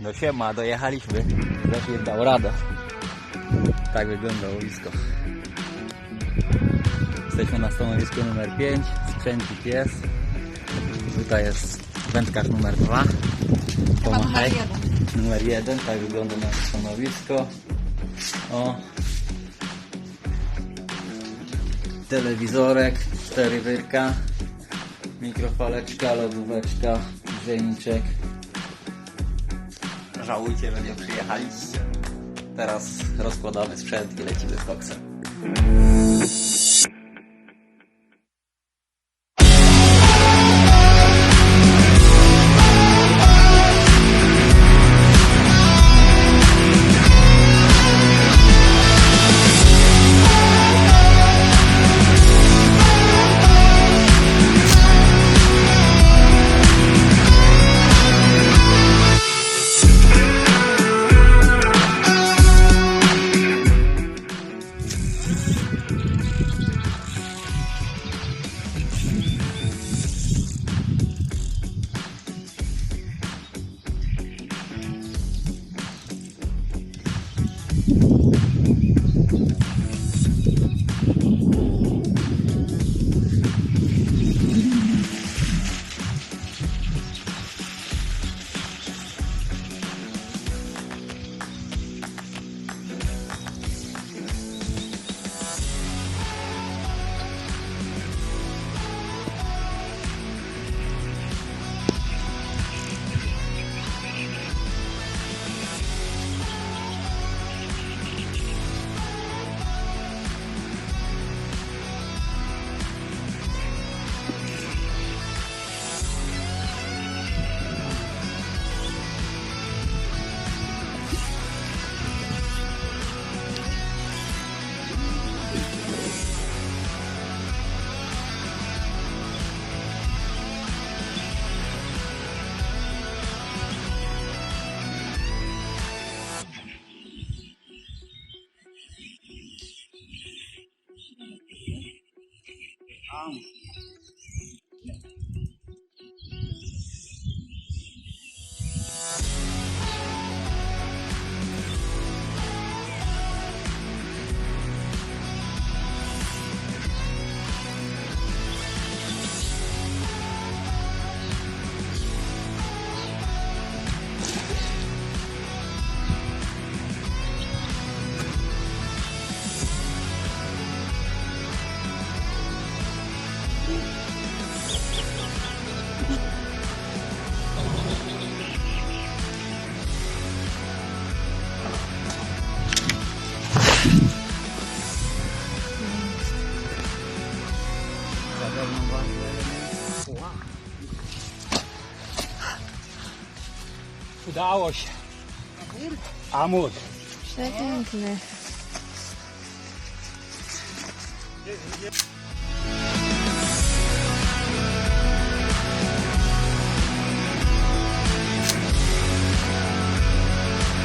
No siema, dojechaliśmy. Zeszli dał radę. Tak wygląda łowisko. Jesteśmy na stanowisku numer 5. Sprzęcik jest. Tutaj jest wędkarz numer 2. Pomachaj. Numer 1. Tak wygląda nasze stanowisko. O. Telewizorek, 4 wyrka, mikrofaleczka, lodóweczka, grzejniczek. Żałujcie, że nie przyjechaliście. Teraz rozkładamy sprzęt i lecimy z koksem. Aam Udało się. Amur. Przepiękny.